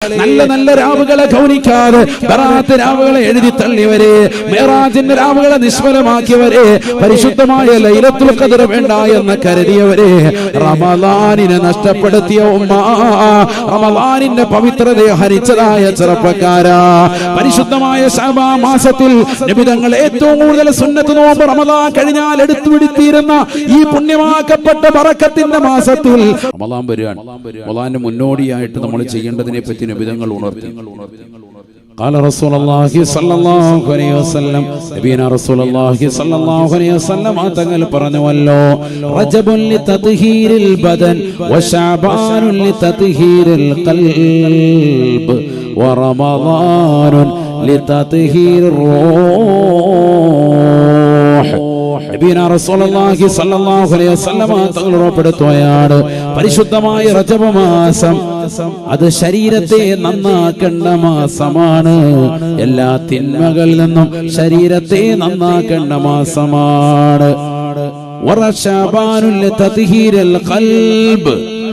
നല്ല നല്ല രാവുകളെ ഗൗനിക്കാതെ ബറാത്ത് രാവുകളെ എഴുതി തള്ളിയവരെ മേറാജിന്റെ രാവുകളെ നിഷ്ഫലമാക്കിയവരെ പരിശുദ്ധമായ ലൈലത്തുൽ കതിർ വേണ്ട എന്ന് കരുതിയവരെ റമദാനിനെ നഷ്ടപ്പെടുത്തിയ ഉമ്മ റമദാനിന്റെ പവിത്രതയെ ഹരിച്ചതായ ചെറുപ്പക്കാരാ. പരിശുദ്ധമായ ശബാ മാസത്തിൽ നിബിതങ്ങൾ ഏറ്റവും കൂടുതൽ സുന്നത്ത് നോമ്പ് റമദാൻ കഴിഞ്ഞാൽ എടുത്തു വിടുത്തിയിരുന്ന ഈ പുണ്യമാക്കപ്പെട്ട ബറക്കത്തിന്റെ മാസത്തിൽ റമദാൻ വരികയാണ്. മുന്നോടിയായിട്ട് നമ്മൾ ചെയ്യേണ്ടതിനെ പറ്റി നിബിതങ്ങൾ ഉണർത്തി قال رسول الله صلى الله عليه وسلم നബീന رسول الله صلى الله عليه وسلم തങ്ങൾ പറഞ്ഞുവല്ലോ റജബുൻ ലിതത്ഹീരിൽ ബദൻ വശഅബാൻ ലിതത്ഹീരിൽ ഖൽബ് വറമളാൻ ലിതത്ഹീർ റൂഹ് തങ്ങൾ ഉറപ്പെടുത്തുകയാണ്. പരിശുദ്ധമായ റജബ് മാസം അത് ശരീരത്തെ നന്നാക്കേണ്ട മാസമാണ്. എല്ലാ തിന്മകളിൽ നിന്നും ശരീരത്തെ നന്നാക്കേണ്ട മാസമാണ്.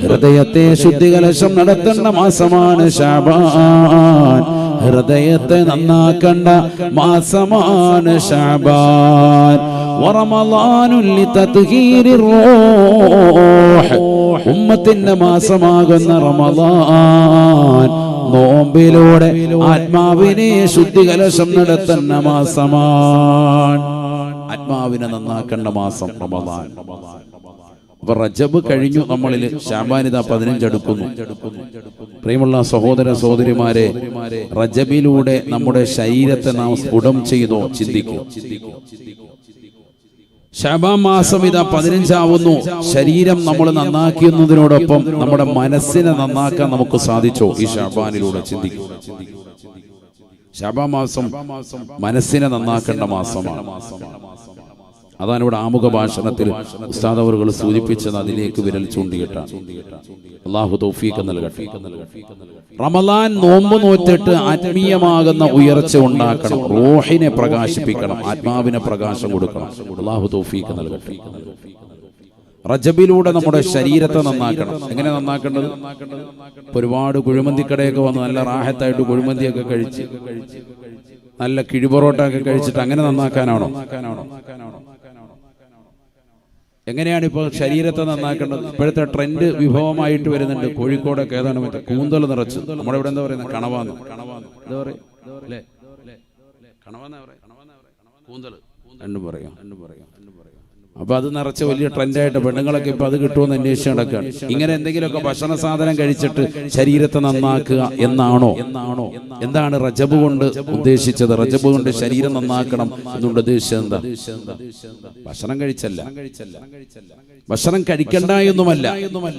ഹൃദയത്തെ ശുദ്ധികലശം നടത്തേണ്ട മാസമാണ് ഷാബാൻ ഹൃദയത്തെ നന്നാക്കേണ്ട മാസമാണ് ഷാബാൻ ഉമ്മത്തിന്റെ മാസമാകുന്ന റമദാൻ നോമ്പിലൂടെ ആത്മാവിനെ ശുദ്ധികലശം നടത്തുന്ന മാസമാണ്. ആത്മാവിനെ നന്നാക്കേണ്ട മാസം റമദാൻ അപ്പൊ റജബ് കഴിഞ്ഞു നമ്മളിൽ ശാമ്പാനിത പതിനഞ്ചെടുക്കുന്നു പ്രിയമുള്ള സഹോദര സഹോദരിമാരെ റജബിലൂടെ നമ്മുടെ ശരീരത്തെ നാം സ്ഫുടം ചെയ്തോ? ചിന്തിക്കൂ? ശബാ മാസം ഇതാ പതിനഞ്ചാവുന്നു. ശരീരം നമ്മൾ നന്നാക്കുന്നതിനോടൊപ്പം നമ്മുടെ മനസ്സിനെ നന്നാക്കാൻ നമുക്ക് സാധിച്ചോ? ഈ ഷാബാനിലൂടെ ചിന്തിക്കും. ശബാ മാസം മനസ്സിനെ നന്നാക്കേണ്ട മാസമാണ്. അതാണ് ഇവിടെ ആമുഖ ഭാഷണത്തിൽ ഉസ്താദ് സൂചിപ്പിച്ചത് അതിലേക്ക് വിരൽ ചൂണ്ടിയിട്ട അള്ളാഹു തൗഫീഖ് നൽകട്ടെ. റമലാൻ നോമ്പ് നോറ്റിട്ട് ആത്മീയമാകുന്ന ഉയർച്ച ഉണ്ടാക്കണം. റോഹിനെ പ്രകാശിപ്പിക്കണം. ആത്മാവിനെ പ്രകാശം കൊടുക്കണം. അള്ളാഹു തൗഫീഖ് നൽകട്ടെ. റജബിലൂടെ നമ്മുടെ ശരീരത്തെ നന്നാക്കണം. എങ്ങനെ നന്നാക്കേണ്ടത്? ഒരുപാട് ഒരുപാട് കുഴിമന്തിക്കടയൊക്കെ വന്ന്. നല്ല റാഹത്തായിട്ട് കുഴിമന്തിയൊക്കെ കഴിച്ച്. നല്ല കിഴിപൊറോട്ട ഒക്കെ കഴിച്ചിട്ട് അങ്ങനെ നന്നാക്കാനാണോ? എങ്ങനെയാണ് ഇപ്പോൾ ശരീരത്തെ നന്നാക്കേണ്ടത്? ഇപ്പോഴത്തെ ട്രെൻഡ് വിഭവമായിട്ട് വരുന്നുണ്ട്. കോഴിക്കോടൊക്കെ ഏതാണ് മറ്റേ കൂന്തൽ നിറച്ച്. നമ്മുടെ ഇവിടെ എന്താ പറയുന്നത്? കണവാന്ന്. എന്താ പറയും അല്ലേ? കണവാന്നാ പറയാ കൂന്തൽ രണ്ടും പറയാം. രണ്ടും പറയാം. അപ്പൊ അത് നിറച്ച് വലിയ ട്രെൻഡായിട്ട് പെണ്ണുങ്ങളൊക്കെ ഇപ്പൊ അത് കിട്ടുമെന്ന് അന്വേഷിച്ച് നടക്കുകയാണ് ഇങ്ങനെ എന്തെങ്കിലുമൊക്കെ ഭക്ഷണ സാധനം കഴിച്ചിട്ട് ശരീരത്തെ നന്നാക്കുക എന്നാണോ? എന്നാണോ? എന്താണ് റജബ് കൊണ്ട് ഉദ്ദേശിച്ചത്? റജബ് കൊണ്ട് ശരീരം നന്നാക്കണം എന്നുകൊണ്ട് ഉദ്ദേശിച്ചത് എന്താ? ഭക്ഷണം കഴിച്ചല്ല. ഭക്ഷണം കഴിക്കണ്ട എന്നുമല്ല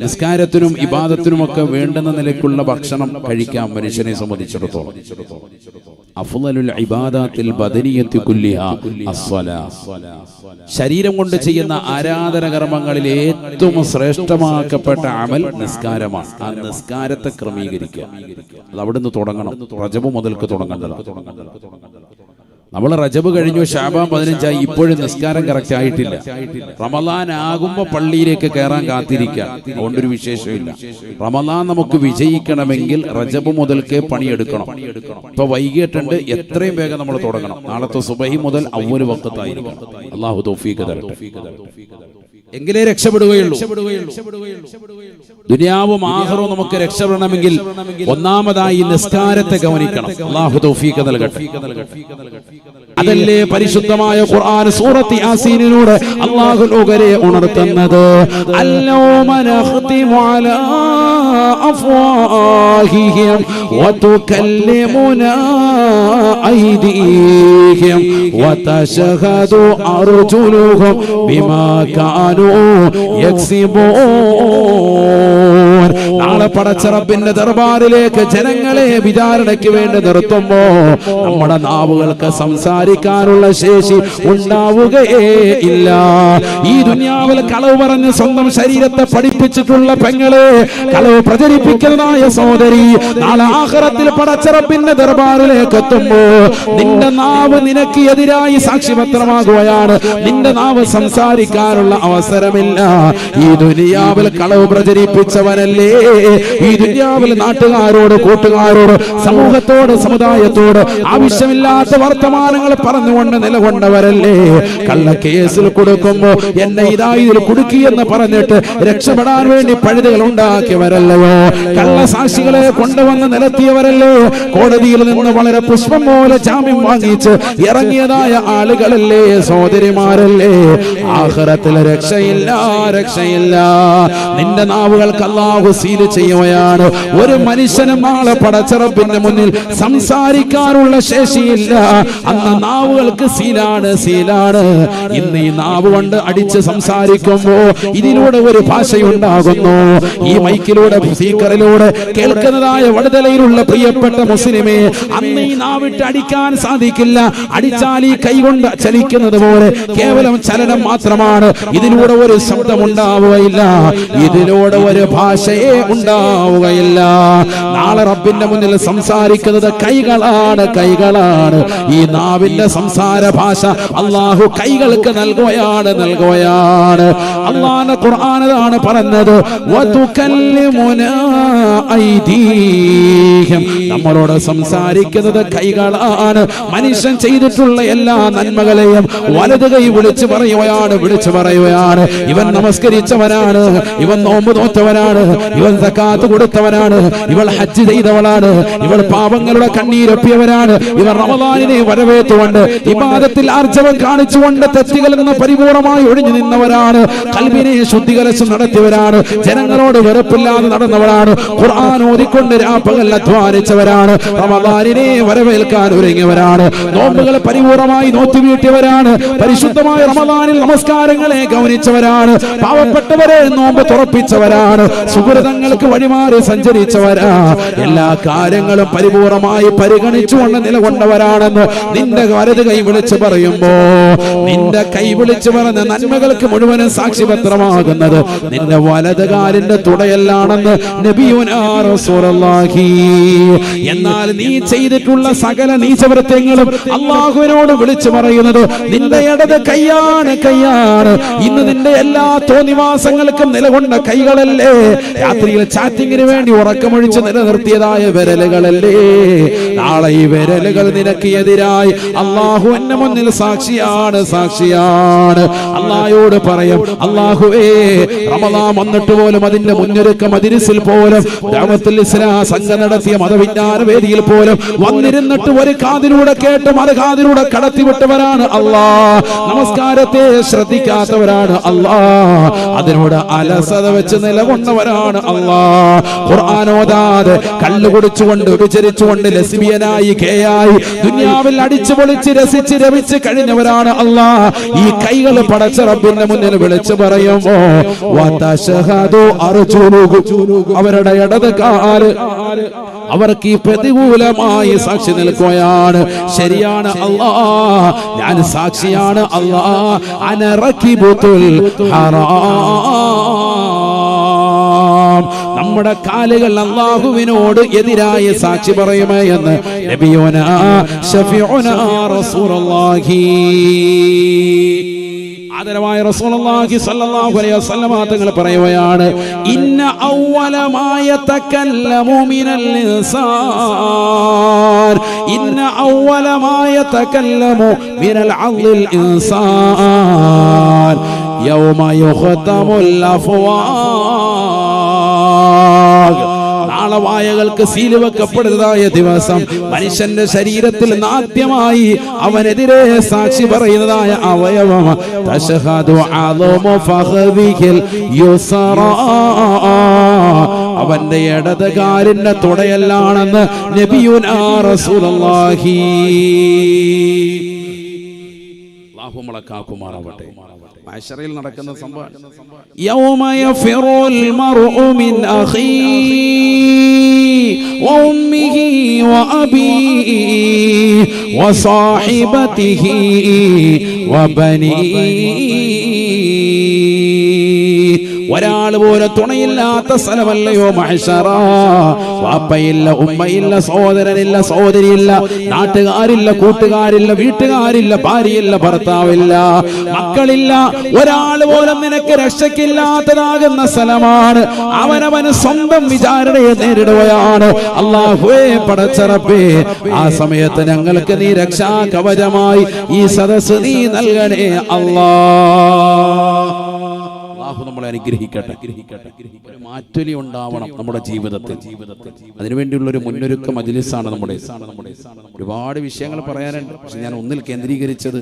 നിസ്കാരത്തിനും ഇബാദത്തിനും ഒക്കെ വേണ്ടുന്ന നിലയ്ക്കുള്ള ഭക്ഷണം കഴിക്കാൻ മനുഷ്യനെ സംബന്ധിച്ചിടത്തോളം. ഇബാദത്തിൽ ബദനിയത്തി കുല്ലിഹ ശരീരം കൊണ്ട് ചെയ്യുന്ന ആരാധന കർമ്മങ്ങളിൽ ഏറ്റവും ശ്രേഷ്ഠമാക്കപ്പെട്ട അമൽ നിസ്കാരമാണ്. ആ നിസ്കാരത്തെ ക്രമീകരിക്കുക. അത് അവിടുന്ന് തുടങ്ങണം. റജബ് മുതൽക്ക് തുടങ്ങേണ്ടതാണ് നമ്മൾ റജബ് കഴിഞ്ഞു ഷാബാൻ പതിനഞ്ചായി. ഇപ്പോഴും നിസ്കാരം കറക്റ്റ് ആയിട്ടില്ല. റമലാൻ ആകുമ്പോ പള്ളിയിലേക്ക് കയറാൻ കാത്തിരിക്കാം അതുകൊണ്ടൊരു വിശേഷമില്ല. റമലാൻ നമുക്ക് വിജയിക്കണമെങ്കിൽ റജബ് മുതൽക്കേ പണിയെടുക്കണം. ഇപ്പൊ വൈകിട്ടുണ്ട് എത്രയും വേഗം നമ്മൾ തുടങ്ങണം. നാളത്തെ സുബഹി മുതൽ അവർ വക്കത്തായിരിക്കണം. അള്ളാഹു തോഫീഖ് തരട്ടെ. എങ്കിലേ രക്ഷപ്പെടുകയുള്ളൂ. ദുനിയാവും ആഹ്റവും നമുക്ക് രക്ഷപ്പെടണമെങ്കിൽ ഒന്നാമതായി നിസ്കാരത്തെ ഗവനിക്കണം അള്ളാഹു തൗഫീഖ് നൽകട്ടെ. അതല്ലേ പരിശുദ്ധമായ ഖുർആൻ സൂറത്തി യാസീനിലൂടെ അള്ളാഹു ലോകരെ ഉണർത്തുന്നത്. നഖ്തിമു അലാ അഫ്വാഹിഹിം വതുകല്ലിമുനാ അയ്ദീഹിം വതശഹദു അർജുലുഹും ബിമാ കാനൂ യക്സിബൂൻ. നാളെ പടച്ചറപ്പിന്റെ ദർബാറിലേക്ക് ജനങ്ങളെ വിചാരണയ്ക്ക് വേണ്ടി നിർത്തുമ്പോ നമ്മുടെ നാവുകൾക്ക് സംസാരിക്കാനുള്ള ശേഷി ഉണ്ടാവുകയേ ഇല്ല. ഈ ദുനിയാവിൽ കളവ് പറഞ്ഞ് സ്വന്തം ശരീരത്തെ പഠിപ്പിച്ചിട്ടുള്ള പെങ്ങളെ കളവ് പ്രചരിപ്പിക്കുന്നതായ സോദരി നാളെ ആഹ്റത്തിൽ പടച്ചറപ്പിന്റെ ദർബാറിലേക്ക് എത്തുമ്പോ നിന്റെ നാവ് നിനക്ക് എതിരായി സാക്ഷിപത്രമാകുകയാണ് നിന്റെ നാവ് സംസാരിക്കാനുള്ള അവസരമില്ല. ഈ ദുനിയാവിൽ കളവ് പ്രചരിപ്പിച്ചവനല്ലേ ഈ ദുന്യാവിലെ നാട്ടുകാരോട് കൂട്ടുകാരോട് സമൂഹത്തോട് സമുദായത്തോട് ആവശ്യമില്ലാത്ത വർത്തമാനങ്ങൾ പറഞ്ഞുകൊണ്ട് നിലകൊണ്ടവരല്ലേ? കള്ള കേസിൽ കൊടുക്കുമ്പോ എന്നെ ഇതാ ഇതിൽ കുടുക്കിയെന്ന് പറഞ്ഞിട്ട് രക്ഷപ്പെടാൻ വേണ്ടി പഴുതുകൾ ഉണ്ടാക്കിയവരല്ലയോ? കള്ള സാക്ഷികളെ കൊണ്ടുവന്ന് നിലത്തിയവരല്ലേ? കോടതിയിൽ നിന്ന് വളരെ പുഷ്പം പോലെ ജാമ്യം വാങ്ങിച്ച് ഇറങ്ങിയതായ ആളുകളല്ലേ? സഹോദരിമാരല്ലേ? ആഹ്റത്തിൽ രക്ഷയില്ല രക്ഷയില്ല. നിന്റെ നാവുകൾക്ക് അള്ളാഹു സീൽ ചെയ്യുകയാണ്. ഒരു മനുഷ്യനും നാളെ പടച്ചറപ്പിന്റെ മുന്നിൽ സംസാരിക്കാനുള്ള ശേഷിയില്ല. അന്ന് നാവുകൾക്ക് സീലാണ് സീലാണ്. ഇന്ന് ഈ നാവ് കൊണ്ട് അടിച്ച് സംസാരിക്കുമ്പോ ഇതിലൂടെ ഒരു ഭാഷയുണ്ടാകുന്നു. ഈ മൈക്കിലൂടെ സ്പീക്കറിലൂടെ കേൾക്കുന്നതായ വടുതലയിലുള്ള പ്രിയപ്പെട്ട മുസ്ലിമേ അന്ന് ഈ നാവിട്ട് അടിക്കാൻ സാധിക്കില്ല. അടിച്ചാൽ ഈ കൈകൊണ്ട് ചലിക്കുന്നത് പോലെ കേവലം ചലനം മാത്രമാണ്. ഇതിലൂടെ ഒരു ശബ്ദം ഉണ്ടാവുകയില്ല ഇതിലൂടെ ഒരു ഭാഷയെ ഉണ്ടാവുകയില്ല. നാളെ റബ്ബിന്റെ മുന്നിൽ സംസാരിക്കുന്നത് കൈകളാണ് കൈകളാണ്. ഈ നാവിന്റെ സംസാര ഭാഷ അള്ളാഹു കൈകൾക്ക് നൽകുകയാണ് നൽകുകയാണ്. അള്ളാഹ് ഖുർആാനതാണ് പറഞ്ഞത്. നമ്മളോട് സംസാരിക്കുന്നത് കൈകളാണ്. മനുഷ്യൻ ചെയ്തിട്ടുള്ള എല്ലാ നന്മകളെയും വലത് കൈ വിളിച്ചു പറയുകയാണ് വിളിച്ചു പറയുകയാണ്. ഇവൻ നമസ്കരിച്ചവനാണ് ഇവൻ നോമ്പ് തോറ്റവനാണ് ഇവൻ സക്കാത്ത് കൊടുത്തവനാണ്. ഇവൾ ഹജ്ജ് ചെയ്തവളാണ്. ഇവൾ പാപങ്ങളുടെ കണ്ണീരൊപ്പിയവരാണ് ഇവർ റമദാനിനെ വരവേറ്റുകൊണ്ട് ഇബാദത്തിൽ ആർജവം കാണിച്ചുകൊണ്ട് തെറ്റുകളിൽ നിന്ന് പരിപൂർണമായി ഒഴിഞ്ഞു നിന്നവരാണ്. കൽവിനെ ശുദ്ധികലശം നടത്തിയവരാണ്. ജനങ്ങളോട് വെറുപ്പില്ലാതെ നടന്നവരാണ്. ഖുർആൻ ഓതിക്കൊണ്ട് രാപ്പകൽ അധ്വാനിച്ചവരാണ്. റമദാനിനെ വരവേൽക്കാൻ ഒരുങ്ങിയവരാണ്. നോമ്പുകൾ പരിപൂർണമായി നോറ്റുവീട്ടിയവരാണ്. പരിശുദ്ധമായ റമദാനിൽ നമസ്കാരങ്ങളെ ഗൗനിച്ചവരാണ്. പാവപ്പെട്ടവരെ നോമ്പ് തുറപ്പിച്ചവരാണ്. സുഹൃതങ്ങൾക്ക് വഴിമാറി സഞ്ചരിച്ചവരാ. എല്ലാ കാര്യങ്ങളും പരിപൂർണമായി പരിഗണിച്ചുകൊണ്ട് നിലകൊണ്ടവരാണെന്ന് നിന്റെ വലത് കൈ വിളിച്ചു പറയുമ്പോ നിന്റെ കൈ വിളിച്ചു പറഞ്ഞ നന്മകൾക്ക് മുഴുവനും സാക്ഷിപത്രമാകുന്നത് നിന്റെ വലത് കാലിന്റെ തുടയല്ലാണെന്ന് എന്നാൽ നീ ചെയ്തിട്ടുള്ള സകല നീചവൃത്യങ്ങളും അള്ളാഹുവിനോട് വിളിച്ചു പറയുന്നത് നിന്റെ ഇടത് കൈയാണ് കൈയാണ്. ഇന്ന് നിന്റെ എല്ലാ തോന്നിവാസങ്ങൾക്കും നിലകൊണ്ട കൈകളല്ലേ? രാത്രിയിൽ ചാറ്റിങ്ങിന് വേണ്ടി ഉറക്കമൊഴിച്ച് നിലനിർത്തിയതായ വിരലുകളല്ലേ? നാളെ ഈ വിരലുകൾ നിനക്ക് എതിരായി. അള്ളാഹു എന്നെ മുന്നിൽ സാക്ഷിയാണ് സാക്ഷിയാണ്. അള്ളാഹയോട് പറയും അള്ളാഹുവേ റമദാൻ വന്നിട്ട് പോലും അതിന്റെ മുന്നൊരുക്ക മദിരിസിൽ പോലും ഗ്രാമത്തിൽ സംഘം നടത്തിയ മതവിജ്ഞാന വേദിയിൽ പോലും വന്നിരുന്നിട്ട് ഒരു കാതിലൂടെ കേട്ട് മറു കാതിലൂടെ കടത്തിവിട്ടവരാണ് അള്ളാ നമസ്കാരത്തെ ശ്രദ്ധിക്കാത്തവരാണ് അള്ളാ അതിനോട് അലസത വെച്ച് നിലകൊണ്ടവരാണ് അല്ലാ. ഖുർആാനോദാതെ കള്ളു കുടിച്ചുകൊണ്ട് വിചരിച്ചുകൊണ്ട് ലസ്ബിയനായി കേയായി ദുനിയാവിൽ അടിച്ചു പൊളിച്ച് രസിച്ച് രമിച്ച് കഴിഞ്ഞവരാണ് അള്ളാ. ഈ കൈകൾ പടച്ച റബ്ബിന്റെ മുന്നിൽ വിളിച്ചു പറയുമോ. അവരുടെ ഇടത് കാൽ അവർക്ക് ഈ പ്രതികൂലമായി സാക്ഷി നിൽക്കുകയാണ്. ശരിയാണ് അല്ലാ ഞാൻ സാക്ഷിയാണ് അല്ലാ അനറക്കിബുത്തുൽ ഹറാം. നമ്മുടെ കാലുകൾ അള്ളാഹുവിനോട് എതിരായ സാക്ഷി പറയുമേ എന്ന് നബിയോന ഷഫിഉന റസൂലുള്ളാഹി. ആദരവായ റസൂലുള്ളാഹി സ്വല്ലല്ലാഹു അലൈഹി വസല്ലമ തങ്ങൾ പറയുകയാണ് ഇന്ന അവലമായ തകല്ലമു മിനൽ ഇൻസാൻ. ഇന്ന അവലമായ തകല്ലമു മിനൽ അദ്ലിൽ ഇൻസാൻ. യൗമ യുഖതമുൽ അഫ്വാഗ് നാളെ വായകൾക്ക് വെക്കപ്പെടുന്നതായ ദിവസം മനുഷ്യന്റെ ശരീരത്തിൽ നാദ്യമായി അവനെതിരെ സാക്ഷി പറയുന്നതായ അവയവം. അവന്റെ ഇടതുകാലിന്റെ തുടയല്ലാണെന്ന് നബിയുനാ കാക്കുമാറാവട്ടെ. മഹ്ശറയിൽ നടക്കുന്ന സംഭവം യൗമ യഫിറുൽ മർഉ മിൻ അഖീ وأمه وأبيه وصاحبته وبنيه ഒരാൾ പോലും തുണയില്ലാത്ത സ്ഥലമല്ലയോ മഹഷറ വാപ്പയില്ല ഉമ്മയില്ല സഹോദരനില്ല സഹോദരിയില്ല നാട്ടുകാരില്ല കൂട്ടുകാരില്ല വീട്ടുകാരില്ല ഭാര്യയില്ല ഭർത്താവില്ല മക്കളില്ല ഒരാൾ പോലും നിനക്ക് രക്ഷയ്ക്കില്ലാത്തതാകുന്ന സ്ഥലമാണ്. അവനവന് സ്വന്തം വിചാരണയെ നേരിടുകയാണ്. അള്ളാഹുവേ പടച്ചറപ്പേ ആ സമയത്ത് ഞങ്ങൾക്ക് നീ രക്ഷാ കവചമായി ഈ സദസ് നീ നൽകണേ അല്ലാ. അള്ളാഹു നമ്മളെ അനുഗ്രഹിക്കട്ടെ. ഒരു മാറ്റൊലി ഉണ്ടാവണം നമ്മുടെ ജീവിതത്തിൽ. അതിനുവേണ്ടിയുള്ള ഒരു മുന്നൊരുക്ക മജിലിസാണ് നമ്മുടെ ഒരുപാട് വിഷയങ്ങൾ പറയാനുണ്ട്. പക്ഷെ ഞാൻ ഒന്നിൽ കേന്ദ്രീകരിച്ചത്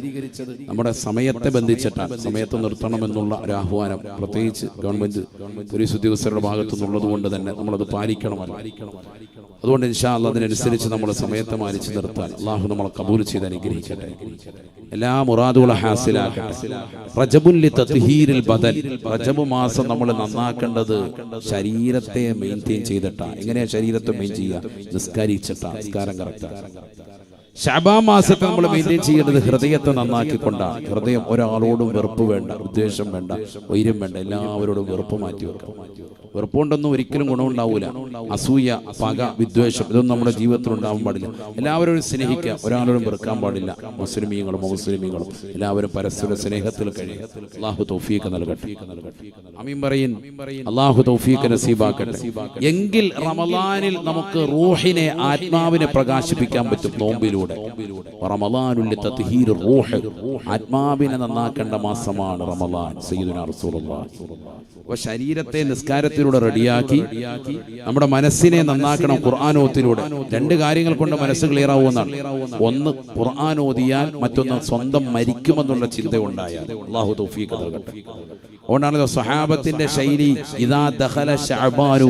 നമ്മുടെ സമയത്തെ ബന്ധിച്ചിട്ടാണ്. സമയത്ത് നിർത്തണമെന്നുള്ള ഒരു ആഹ്വാനം. പ്രത്യേകിച്ച് ഗവൺമെന്റ് പോലീസ് ഉദ്യോഗസ്ഥരുടെ ഭാഗത്തു നിന്നുള്ളത് കൊണ്ട് തന്നെ നമ്മളത് പാലിക്കണമല്ലോ. അതുകൊണ്ട് ഇൻഷാ അല്ലാ അതിനനുസരിച്ച് നമ്മൾ സമയത്ത് മാനിച്ച് നിർത്താൻ അള്ളാഹു നമ്മളെ കബൂൽ ചെയ്ത് അനുഗ്രഹിക്കട്ടെ. എല്ലാ മുറാദുകളും തത്ഹീരിൽ ബദൽ. മാസം നമ്മൾ നന്നാക്കേണ്ടത് ശരീരത്തെ മെയിന്റെയിൻ ചെയ്തിട്ടാ. എങ്ങനെയാ ശരീരത്തെ മെയിൻ ചെയ്യുക? നിസ്കരിച്ചിട്ടാ. നിസ്കാരം കറക്റ്റാ ശബാ മാസത്തെ നമ്മൾ മെയിന്റെയിൻ ചെയ്യേണ്ടത് ഹൃദയത്തെ നന്നാക്കിക്കൊണ്ടാണ്. ഹൃദയം ഒരാളോടും വെറുപ്പ് വേണ്ട ഉദ്ദേശം വേണ്ട വൈര്യം വേണ്ട. എല്ലാവരോടും വെറുപ്പ് മാറ്റി വെക്കാം വെറുപ്പ് കൊണ്ടൊന്നും ഒരിക്കലും ഗുണമുണ്ടാവൂല. അസൂയ പക വിദ്വേഷം ഇതൊന്നും നമ്മുടെ ജീവിതത്തിൽ ഉണ്ടാവാൻ പാടില്ല. എല്ലാവരോടും സ്നേഹിക്കുക ഒരാളോടും വെറുക്കാൻ പാടില്ല. മുസ്ലിമീങ്ങളും മുസ്ലിമീങ്ങളും എല്ലാവരും പരസ്പര സ്നേഹത്തിൽ കഴിയും അള്ളാഹു തൗഫീഖ് നൽകട്ടെ. അമീൻ പറയും അള്ളാഹു തൗഫീഖ് നസീബാക്കട്ടെ. എങ്കിൽ റമദാനിൽ നമുക്ക് റൂഹിനെ ആത്മാവിനെ പ്രകാശിപ്പിക്കാൻ പറ്റും. നോമ്പിലൂടെ. തത്ഹീർ റൂഹ് ആത്മാവിനെ നന്നാക്കേണ്ട മാസമാണ് റമദാൻ സയ്യിദുനാ റസൂലുള്ളാഹി. അപ്പൊ ശരീരത്തെ നിസ്കാരത്തിലൂടെ റെഡിയാക്കി നമ്മുടെ മനസ്സിനെ നന്നാക്കണം ഖുർആാനോത്തിലൂടെ. രണ്ട് കാര്യങ്ങൾ കൊണ്ട് മനസ്സ് ക്ലിയർ ആവുമെന്നാണ് ഒന്ന് ഖുർആൻ ഓതിയാൽ മറ്റൊന്ന് സ്വന്തം മരിക്കുമെന്നുള്ള ചിന്ത ഉണ്ടായാൽ അള്ളാഹു തൗഫീഖ് നൽകട്ടെ. അതുകൊണ്ടാണല്ലോ സഹാബത്തിന്റെ ശൈലി ഇദാ ദഖല ഷഅബാനു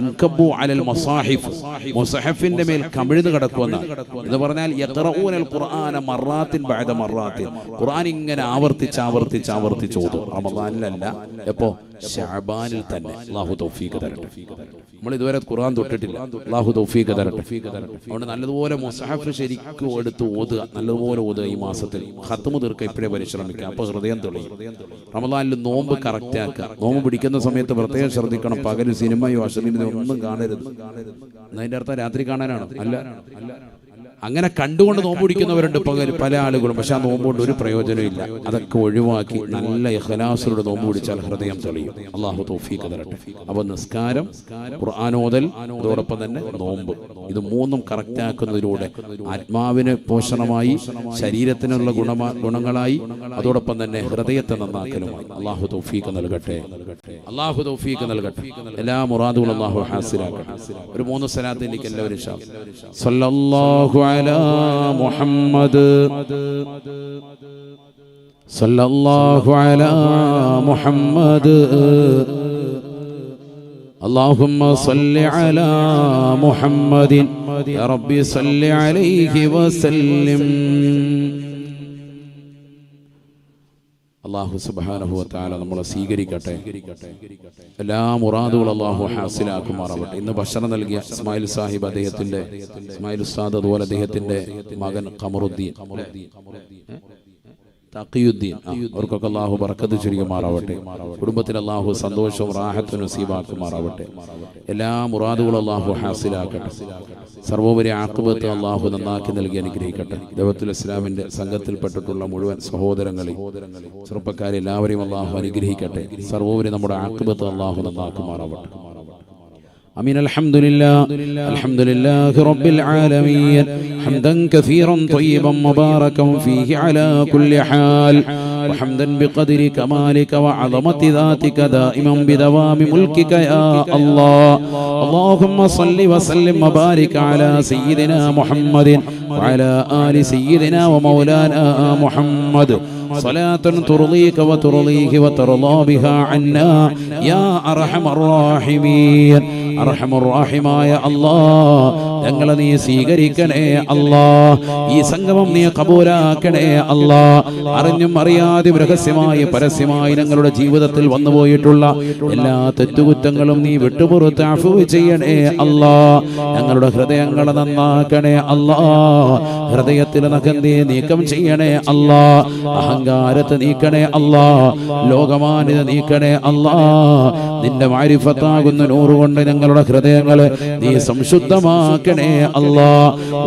ഇൻകബു അലൽ മസാഹിഫ്. മുസഹഫിന്റെ മേൽ കമിഴ്ന്നു കിടക്കുന്ന എന്ന് പറഞ്ഞാൽ യഖറഊനൽ ഖുർആന മറാത്തിൻ ബഅദ മറാത്തിൻ. ഖുർആൻ ഇങ്ങനെ ആവർത്തിച്ച് ആവർത്തിച്ച് ആവർത്തിച്ച് ഓതും റമദാനിലല്ല. എപ്പോ? ഷഅബാനിൽ തന്നെ. അല്ലാഹു തൗഫീഖ് തരട്ടെ. നമ്മൾ ഇതുവരെ ഖുർആൻ തൊട്ടിട്ടില്ല. അല്ലാഹു തൗഫീഖ് തരട്ടെ. അതുകൊണ്ട് നല്ലതുപോലെ മുസഹഫ് ശരിക്കും എടുത്ത് ഓതുക. നല്ലതുപോലെ ഓതുക ഈ മാസത്തിൽ. ഖത്മു തീർക്ക ഇപ്പോഴേ പരിശ്രമിക്കുക. അപ്പോൾ ഹൃദയം തെളിയും. റമദാനിൽ നോമ്പ് കറക്റ്റ് ആക്കുക നോമ്പ് പിടിക്കുന്ന സമയത്ത് പ്രത്യേകം ശ്രദ്ധിക്കണം. പകൽ സിനിമയോ അശ്ലീലതയോ ഒന്നും കാണരുത്. അതിന്റെ അർത്ഥം രാത്രി കാണാനാണ്? അല്ല. അങ്ങനെ കണ്ടുകൊണ്ട് നോമ്പ് പിടിക്കുന്നവരുണ്ട് പല ആളുകളും. പക്ഷെ ആ നോമ്പ് കൊണ്ട് ഒരു പ്രയോജനമില്ല അതൊക്കെ ഒഴിവാക്കി നല്ല ഇഖലാസിലൂടെ നോമ്പ് പിടിച്ചാൽ ഹൃദയം തെളിയും. അള്ളാഹു തൗഫീഖ് തരട്ടെ. അപ്പൊ നിസ്കാരം ഖുർആാനോദൽ അതോടൊപ്പം തന്നെ നോമ്പ്. ഇത് മൂന്നും കറക്റ്റ് ആക്കുന്നതിലൂടെ ആത്മാവിന് പോഷണമായി ശരീരത്തിനുള്ള ഗുണമാ ഗുണങ്ങളായി അതോടൊപ്പം തന്നെ ഹൃദയത്തെ നന്നാക്കലുമായി. അള്ളാഹു തോഫീക്ക് നൽകട്ടെ. അള്ളാഹു തോഫീക്ക് നൽകട്ടെ. എല്ലാ മുറാദുകളും അള്ളാഹു ഹാസിലാക്കട്ടെ. ഒരു മൂന്ന് സ്ഥലത്ത് എനിക്ക് എല്ലാവരും ഇൻഷാ على محمد. صلى الله على محمد. اللهم صل على محمد. يا رب صل عليه وسلم. അള്ളാഹു സുബാനുഭവത്താല താല നമ്മളെ സ്വീകരിക്കട്ടെ. എല്ലാ മുറാദുകളും അള്ളാഹു ഹാസിലാക്കുമാറാവട്ടെ. ഇന്ന് ഭക്ഷണം നൽകിയ ഇസ്മായിൽ സാഹിബ് അദ്ദേഹത്തിന്റെ ഇസ്മായിൽ ഉസ്താദ് അതുപോലെ അദ്ദേഹത്തിന്റെ മകൻ ഖമറുദ്ദീൻ. തഖിയുദ്ദീൻ. ആ, അവർക്കൊക്കെ അള്ളാഹു ബർക്കത്ത് ചുരുക്കുമാറാവട്ടെ കുടുംബത്തിൽ അള്ളാഹു സന്തോഷവും റാഹത്തും നസീബാക്കുമാറാവട്ടെ. എല്ലാ മുറാദുകളും അള്ളാഹു ഹാസിലാക്കട്ടെ. സർവോപരി ആക്കുപത്ത് അള്ളാഹു നന്നാക്കി നൽകി അനുഗ്രഹിക്കട്ടെ. ദൈവത്തുൽ ഇസ്ലാമിന്റെ സംഘത്തിൽപ്പെട്ടിട്ടുള്ള മുഴുവൻ സഹോദരങ്ങളെ ചെറുപ്പക്കാരെ എല്ലാവരെയും അള്ളാഹു അനുഗ്രഹിക്കട്ടെ. സർവോപരി നമ്മുടെ ആക്കുപത്ത് അള്ളാഹു നന്നാക്കുമാറാവട്ടെ. أمين الحمد لله الحمد لله رب العالمين حمدا كثيرا طيبا مباركا فيه على كل حال وحمدا بقدر كمالك وعظمة ذاتك دائما بدوام ملكك يا الله اللهم صل وسلم وبارك على سيدنا محمد وعلى آل سيدنا ومولانا محمد صلاة ترضيك وترضيه وترضى بها عنا. يا أرحم الراحمين. أرحم الراحم يا الله. ഞങ്ങളെ നീ സ്വീകരിക്കണേ അല്ലാ. ഈ സംഗമം നീ കബൂലാക്കണേ അല്ലാ. അറിഞ്ഞും അറിയാതെയും രഹസ്യമായി പരസ്യമായി ഞങ്ങളുടെ ജീവിതത്തിൽ വന്നുപോയിട്ടുള്ള എല്ലാ തെറ്റുകുറ്റങ്ങളും നീ വിട്ടുപുറത്ത് അഫുവ് ചെയ്യണേ അല്ലാ. ഞങ്ങളുടെ ഹൃദയങ്ങളെ നന്നാക്കണേ അല്ലാ. ഹൃദയത്തിൽ നഖന്തി നീക്കം ചെയ്യണേ അല്ലാ. അഹങ്കാരത്തെ നീക്കണേ അല്ലാ. ലോകമാന്യത നീക്കണേ അല്ലാ. നിന്റെ മാരിഫത്താകുന്ന നൂറുകൊണ്ട് ഞങ്ങളുടെ ഹൃദയങ്ങളെ നീ സംശുദ്ധമാക്കണേ അല്ലാ.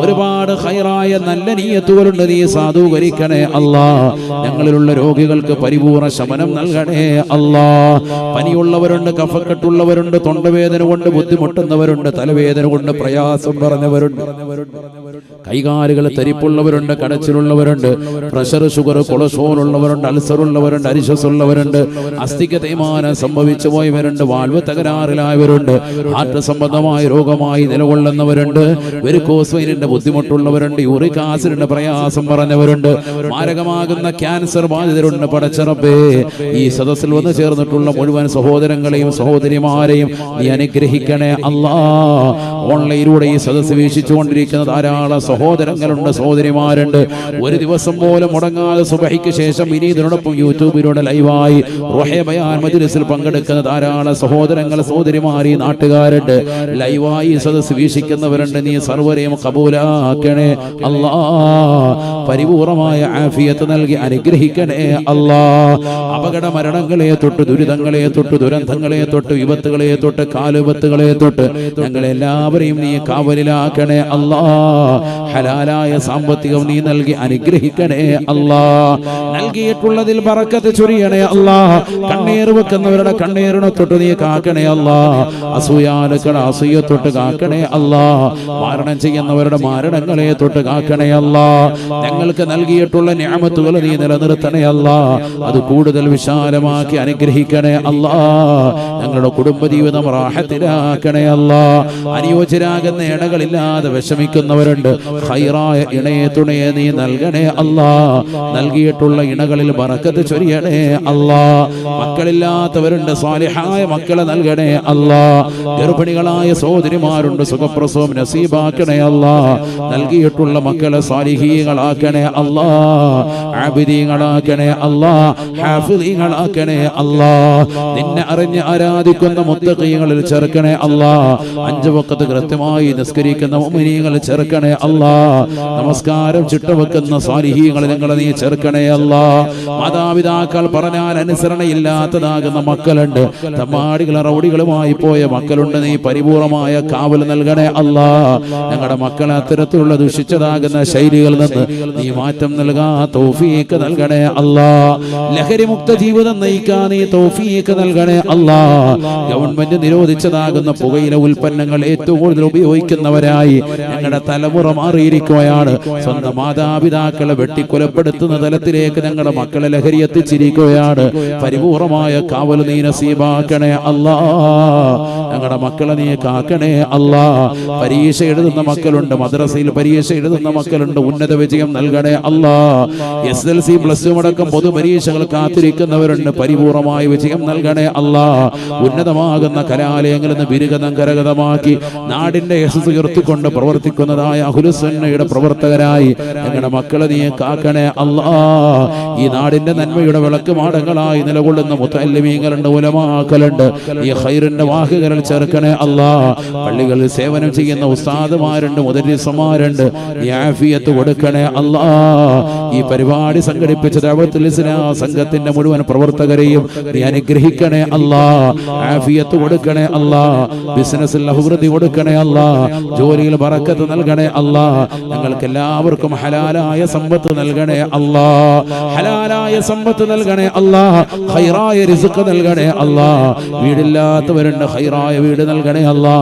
ഒരുപാട് ഹൈറായ നല്ല നീയത്തുകളുണ്ട് നീ സാധൂകരിക്കണേ അല്ലാ. ഞങ്ങളിലുള്ള രോഗികൾക്ക് പരിപൂർണ ശമനം നൽകണേ അല്ലാ. പനിയുള്ളവരുണ്ട് കഫക്കെട്ടുള്ളവരുണ്ട് തൊണ്ടവേദന കൊണ്ട് ബുദ്ധിമുട്ടുന്നവരുണ്ട് തലവേദന കൊണ്ട് പ്രയാസം പറഞ്ഞവരുണ്ട്. കൈകാലുകൾ തരിപ്പുള്ളവരുണ്ട് കടച്ചിലുള്ളവരുണ്ട് പ്രഷർ ഷുഗർ കൊളസ്ട്രോൾ ഉള്ളവരുണ്ട് അൾസർ ഉള്ളവരുണ്ട് അരിശസ് ഉള്ളവരുണ്ട് അസ്ഥിക്ക് തേയ്മാനം സംഭവിച്ചു പോയവരുണ്ട് വാൽവ് തകരാറിലായവരുണ്ട് ഹാർട്ട് സംബന്ധമായ രോഗമായി നിലകൊള്ളുന്നവരുണ്ട് വെരുക്കോസ്വൈനിന്റെ ബുദ്ധിമുട്ടുള്ളവരുണ്ട് യൂറിക് ആസിഡിന്റെ പ്രയാസം പറഞ്ഞവരുണ്ട് മാരകമാകുന്ന ക്യാൻസർ ബാധിതരുണ്ട് പടച്ചറപ്പേ ഈ സദസ്സിൽ വന്ന് ചേർന്നിട്ടുള്ള മുഴുവൻ സഹോദരങ്ങളെയും സഹോദരിമാരെയും നീ അനുഗ്രഹിക്കണേ അല്ലാ ഓൺലൈനിലൂടെ ഈ സദസ്സ് വീക്ഷിച്ചുകൊണ്ടിരിക്കുന്ന ധാരാളം സഹോദരങ്ങളുണ്ട് സഹോദരിമാരുണ്ട്. ഒരു ദിവസം പോലും മുടങ്ങാതെ സുബഹിക്ക് ശേഷം ഇനി ഇതിനോടൊപ്പം യൂട്യൂബിലൂടെ ലൈവായി റുഹേ ബയാൻ മജ്ലിസിൽ പങ്കെടുക്കുന്ന ധാരാളം സഹോദരങ്ങൾ സഹോദരിമാർ ഈ നാട്ടുകാരുണ്ട്. ലൈവായി സദസ് വീക്ഷിക്കുന്നവരുണ്ട്. നീ സർവരെയും കബൂലാക്കണേ അല്ലാ. പരിപൂർണമായ ആഫിയത്ത് നൽകി അനുഗ്രഹിക്കണേ അല്ലാ. അപകട മരണങ്ങളെ തൊട്ട് ദുരിതങ്ങളെ തൊട്ട് ദുരന്തങ്ങളെ തൊട്ട് വിപത്തുകളെ തൊട്ട് കാലുപത്തുകളെ തൊട്ട് ഞങ്ങളെല്ലാവരെയും നീ കാവലിലാക്കണേ അല്ലാ. ഹലാലായ സാമ്പത്തികം നീ നൽകി അനുഗ്രഹിക്കണേ അല്ലാ. നൽകിയിട്ടുള്ളതിൽ പറക്കത്ത് ചൊരിയണേ അല്ലാ. കണ്ണീർ വെക്കുന്നവരുടെ കണ്ണീരിനെ തൊട്ട് നീ കാക്കണേ അല്ലാ. അസൂയാലുക്കളുടെ അസൂയ തൊട്ട് കാക്കണേ അല്ലാ. മാരണം ചെയ്യുന്നവരുടെ മാരണങ്ങളെ തൊട്ട് കാക്കണേ അല്ലാ. ഞങ്ങൾക്ക് നൽകിയിട്ടുള്ള ഞാമത്തുകൾ നീ നിലനിർത്തണേ അല്ലാ. അത് കൂടുതൽ വിശാലമാക്കി അനുഗ്രഹിക്കണേ അല്ലാ. ഞങ്ങളുടെ കുടുംബജീവിതം റാഹത്തിലാക്കണേ അല്ലാ. അനുയോജ്യരാകുന്ന ഇടകളില്ലാതെ വിഷമിക്കുന്നവരുണ്ട്. ഹൈറായ ഇണയെ തുണയെ നീ നൽകണേ അല്ലാ. നൽകിയിട്ടുള്ള ഇണകളിൽ ബറക്കത്ത് ചൊരിയണേ അല്ലാ. മക്കളില്ലാത്തവരുണ്ട് സ്വാലിഹായ മക്കളെ നൽകണേ അല്ലാ. ഗർഭിണികളായ സഹോദരിമാരുണ്ട് സുഖപ്രസവം നസീബാക്കണേ അല്ലാ. നൽകിയിട്ടുള്ള മക്കളെ സ്വാലിഹീങ്ങളാക്കണേ അല്ലാ. ആബിദീങ്ങളാക്കണേ അല്ലാ. ഹാഫിദീങ്ങളാക്കണേ അല്ലാ. നിന്നെ അറിഞ്ഞ് ആരാധിക്കുന്ന മുത്തഖീങ്ങളിൽ ചേർക്കണേ അല്ലാ. അഞ്ചു വക്കത്ത് കൃത്യമായി നിസ്കരിക്കുന്ന മുഅ്മിനീങ്ങളിൽ ചേർക്കണേ അല്ലാ. നമസ്കാരം ചിട്ടവെക്കുന്ന സാലിഹീങ്ങളെ ഞങ്ങളെ നീ ചേർക്കണേ അല്ലാ. മാതാപിതാക്കൾ പറഞ്ഞാൽ അനുസരണയില്ലാത്തതാകുന്ന മക്കളുണ്ട്. തമ്മാടികളും റൗഡികളുമായി പോയ മക്കളുണ്ട്. നീ പരിപൂർണമായ കാവൽ നൽകണേ അല്ലാ. ഞങ്ങളുടെ മക്കളെ അത്തരത്തിലുള്ള ദുഷിച്ചതാകുന്ന ശൈലികളിൽ നിന്ന് നീ മാറ്റം നൽകാ. തൗഫീക്ക് നൽകണേ അല്ലാ. ലഹരി മുക്ത ജീവിതം നയിക്കാൻ നീ തോഫിയേക്ക് നൽകണേ അല്ലാ. ഗവൺമെന്റ് നിരോധിച്ചതാകുന്ന പുകയില ഉൽപ്പന്നങ്ങൾ ഏറ്റവും കൂടുതൽ ഉപയോഗിക്കുന്നവരായി ഞങ്ങളുടെ തലമുറ മാറിയിരിക്കുകയാണ് സ്വന്തം മാതാപിതാക്കളെ വെട്ടിക്കൊലപ്പെടുത്തുന്ന തലത്തിലേക്ക് ഞങ്ങളുടെ മക്കളെ ലഹരി എത്തിച്ചിരിക്കുകയാണ്. പരിപൂർണമായ കാവൽ നീ നസീബാക്കണേ അല്ലാ. ഞങ്ങളുടെ മക്കളെ നീ കാക്കണേ അല്ലാ. പരീക്ഷ എഴുതുന്ന മക്കളുണ്ട് മദ്രസയിൽ പരീക്ഷ എഴുതുന്ന മക്കളുണ്ട് ഉന്നത വിജയം നൽകണേ അല്ലാ. S L C plus two അടക്കം പൊതുപരീക്ഷകൾ കാത്തിരിക്കുന്നവരുണ്ട് പരിപൂർണമായ വിജയം നൽകണേ അല്ലാ. ഉന്നതമാകുന്ന കലാലയങ്ങളിൽ നിന്ന് ബിരുഗതം കരഗതമാക്കി നാടിന്റെ യശസ് ഉയർത്തിക്കൊണ്ട് പ്രവർത്തിക്കുന്നതായ അഹുലുസന്നയുടെ പ്രവർത്തകരായി ഞങ്ങളുടെ മക്കളെ നീ കാക്കണേ? അല്ലാ ഈ നാടിന്റെ നന്മയുടെ വിളക്ക് മാടങ്ങളായി നിലകൊള്ളുന്ന മുത്തല്ലിമീങ്ങളുണ്ട് ഉലമാക്കലുണ്ട് ഈ ഹൈറിന്റെ വാഹകരൽ ചേർക്കണേ അല്ലാ പള്ളികളിൽ സേവനം ചെയ്യുന്ന ഉസ്താദുമാരുണ്ട് മുദരിസമാരുണ്ട് ഈ ആഫിയത്ത് കൊടുക്കണേ അല്ലാ ഈ പരിപാടി സംഘടിപ്പിച്ച ദഅവത്തുൽ ഇസ്ലാം സംഘത്തിന്റെ മുഴുവൻ പ്രവർത്തകരെയും നീ അനുഗ്രഹിക്കണേ അല്ലാ ആഫിയത്ത് കൊടുക്കണേ അല്ലാ ബിസിനസ്സിൽ അഭിവൃദ്ധി കൊടുക്കണേ അല്ലാ ജോലിയിൽ പറക്കത്ത് നൽകണേ അല്ലാ ഞങ്ങൾക്ക് എല്ലാവർക്കും ഹലാലായ സമ്പത്ത് നൽകണേ അല്ലാ. ഹലാലായ സമ്പത്ത് നൽകണേ അല്ലാ. ഹൈറായ റിസ്ക് നൽകണേ അല്ലാ. വീടില്ലാത്തവരുണ്ട് ഹൈറായ വീട് നൽകണേ അല്ലാ.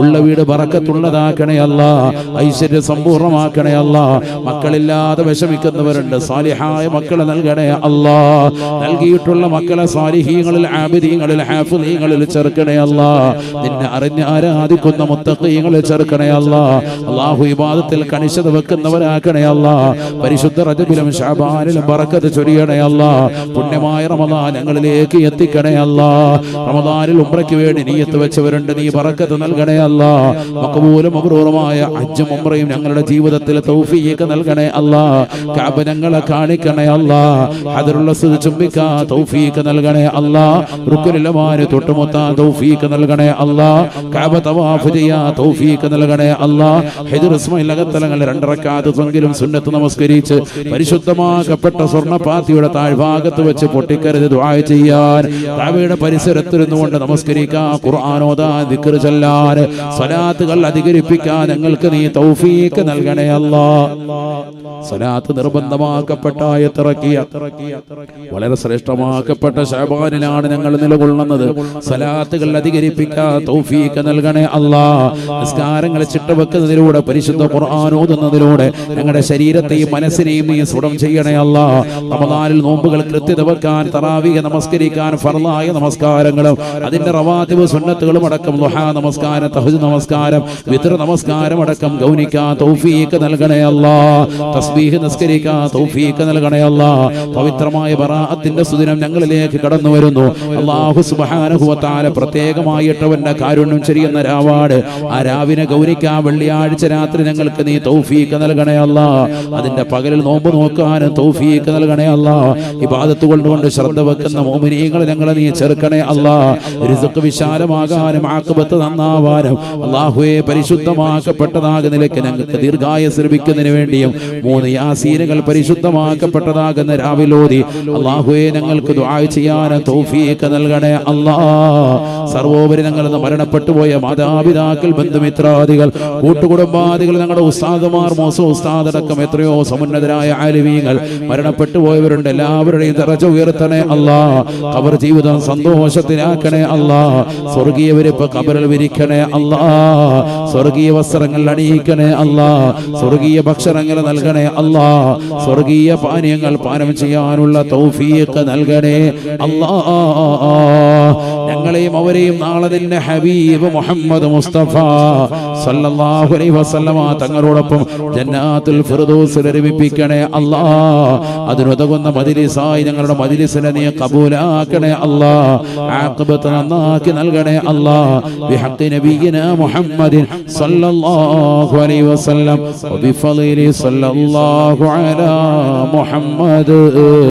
ഉള്ള വീട് ബറക്കത്തുള്ളതാക്കണേ അല്ലാ. ഐശ്വര്യ സമ്പൂർണമാക്കണേ അല്ലാ. മക്കളില്ലാതെ വിഷമിക്കുന്നവരുണ്ട്. സാലിഹായ മക്കളെ നൽകണേ അല്ലാ. നൽകിയിട്ടുള്ള മക്കളെ സാലിഹീങ്ങളിൽ ആബിദീങ്ങളിൽ ഹാഫിദീങ്ങളിൽ ചേർക്കണേ അല്ലാ. നിന്നെ അറിഞ്ഞ ആരാധിക്കുന്ന മുത്തഖീങ്ങളിൽ ചേർക്കണേ അല്ലാ. അല്ലാഹു ഇബാദത്തിൽ കണിശത വെക്കുന്നവരാക്കണേ അല്ല. പരിശുദ്ധ റജബിലും ഷാബാനിലും പറക്കത് ചൊരിയണേ അല്ല. പുണ്യമായ റമദാൻ ഞങ്ങളിലേക്ക് എത്തിക്കണേ അല്ല. റമദാനിൽ ഉംറയ്ക്ക് വേണ്ടി നീയത്ത് വെച്ചവരുണ്ട് നീ പറക്കത്ത് നൽകണേ അല്ല. മക്കബൂലും അപൂർവമായ അജ്ജും ഉംറയും ഞങ്ങളുടെ ജീവിതത്തിൽ തൗഫീഖ് നൽകണേ അല്ല. കാബ ഞങ്ങളെ കാണിക്കണേ അല്ല. അതിലുള്ള സ്ഥിതി ചുംബിക്കാ തൗഫീഖ് നൽകണേ അല്ല. റുക്കുലിലമാര് തൊട്ടുമുത്താ തൗഫീഖ് നൽകണേ അല്ല. കാബ തവാഫ് ചെയ്യാ തൗഫീഖ് നൽകണേ അല്ല. ഹിജർ രണ്ടറക്കാത്ത് സ്വങ്കിലും സുന്നത്ത് നമസ്കരിച്ച് പരിശുദ്ധമാക്കപ്പെട്ട സ്വർണപാത്തിയുടെ താഴ്ഭാഗത്ത് വെച്ച് പൊട്ടിക്കരുത് ദുആ ചെയ്യാൻ താവയുടെ പരിസരത്തിരുന്നുകൊണ്ട് നമസ്കരിക്കാൻ ഖുർആാനോദാ ദിക്ർ ചൊല്ലാൻ സ്വലാത്തുകൾ അധികരിപ്പിക്കാൻ ഞങ്ങൾക്ക് നീ തൗഫീക്ക് നൽകണേ അല്ല. സ്വലാത്ത് നിർബന്ധമാക്കപ്പെട്ട ആയത്തിറക്കിയ വളരെ ശ്രേഷ്ഠമാക്കപ്പെട്ട ശബാനിലാണ് ഞങ്ങൾ നിലകൊള്ളുന്നത്. സ്വലാത്തുകൾ അധികരിപ്പിക്കാൻ തൗഫീക്ക് നൽകണേ അല്ലാ. നിസ്കാരങ്ങളെ ചിട്ടവെക്കുന്നതിലൂടെ പരിശുദ്ധ ഖുർആൻ ഓതുന്നതിലൂടെ ഞങ്ങളുടെ ശരീരത്തെയും മനസ്സിനെയും നീ സുഖം ചെയ്യണേ അല്ല. റമദാനിൽ നോമ്പുകൾ കൃത്യത വെക്കാൻ തറാവിക നമസ്കരിക്കാൻ ഫർലായ നമസ്കാരങ്ങളും അതിന്റെ റവാതിബ് സുന്നത്തുകളും അടക്കം ദുഹാ നമസ്കാരം തഹജ് നമസ്കാരം വിത്ര നമസ്കാരം അടക്കം ഗൗനിക്കാൻ തൗഫീഖ് നൽകണേ അല്ല. തസ്ബീഹ് നമസ്കരിക്കാൻ തൗഫീഖ് നൽകണേ അല്ല. പവിത്രമായ ബറാഅത്തിന്റെ സുദിനം ഞങ്ങളിലേക്ക് കടന്നു വരുന്നു. അല്ലാഹു സുബ്ഹാനഹു വ തആല പ്രത്യേകമായിട്ടവന്റെ കാരുണ്യം ചെറിയ രാവാട് ആ രാവിനെ ഗൗനിക്കാൻ വെള്ളിയാഴ്ച രാത്രി ഞങ്ങൾക്ക് നീ തൗഫീക്ക് നൽകണേ അല്ല. അതിന്റെ പകലിൽ നോമ്പ് നോക്കാനും തൗഫീക്ക് നൽകണേ അല്ല. ഇബാദത്ത് കൊണ്ടുകൊണ്ട് ശ്രദ്ധ വെക്കുന്ന മോമിനീകൾ ഞങ്ങളെ നീ ചെറുക്കണേ അല്ല. റിസുക്ക് വിശാലമാകാനും ആക്കുപത്ത് നന്നാവാനും അള്ളാഹുയെ പരിശുദ്ധമാക്കപ്പെട്ടതാകുന്ന നിലയ്ക്ക് ഞങ്ങൾക്ക് ദീർഘായ ലഭിക്കുന്നതിന് വേണ്ടിയും മൂന്ന് യാസീനുകൾ പരിശുദ്ധമാക്കപ്പെട്ടതാകുന്ന രാവിലോതി അള്ളാഹുയെ ഞങ്ങൾക്ക് ചെയ്യാൻ തൗഫീഖ് നൽകണേ അല്ലാ. സർവോപരി ഞങ്ങളെന്ന് മരണപ്പെട്ടുപോയ മരണപ്പെട്ടു മാതാപിതാക്കൾ ബന്ധുമിത്രാദികൾ കൂട്ടുകുടുംബാദികൾ ഞങ്ങളുടെ ഉസ്താദുമാർ മോസ ഉസ്താദടക്കം എത്രയോ സമുന്നതരായ ആലിമീങ്ങൾ മരണപ്പെട്ടു പോയവരുണ്ട്. എല്ലാവരുടെയും തിറച്ച ഉയർത്തണേ അല്ലാ. ഖബർ ജീവിതം സന്തോഷത്തിലാക്കണേ അല്ലാ. സ്വർഗീയവരിപ്പ് കബറിൽ വിരിക്കണേ അല്ലാ. സ്വർഗീയ വസ്ത്രങ്ങൾ അണിയിക്കണേ അല്ലാ. സ്വർഗീയ ഭക്ഷണങ്ങൾ നൽകണേ അല്ലാ. സ്വർഗീയ പാനീയങ്ങൾ പാനം ചെയ്യാനുള്ള തൗഫീഖ് നൽകണേ അല്ലാ. ഞങ്ങളെയും അവരെയും നാളെ നിന്നെ ഹബീബ് മുഹമ്മദ് മുസ്തഫ സല്ലല്ലാഹു അലൈഹി വസല്ലമ തങ്ങളോടൊപ്പം ജന്നാത്തുൽ രമിപ്പിക്കണേ അല്ലാ. അതിനുതകുന്ന മതിലിസായി ഞങ്ങളുടെ മതിലിസിനെ നീ കബൂലാക്കണേ അല്ലാ. ആഖിബത്ത് നന്നാക്കി നൽകണേ അല്ലാ. ബിഹഖി നബിയിന മുഹമ്മദിൻ സല്ലല്ലാഹു അലൈഹി വസല്ലം വബിഫളിലി സല്ലല്ലാഹു അലാ മുഹമ്മദ്.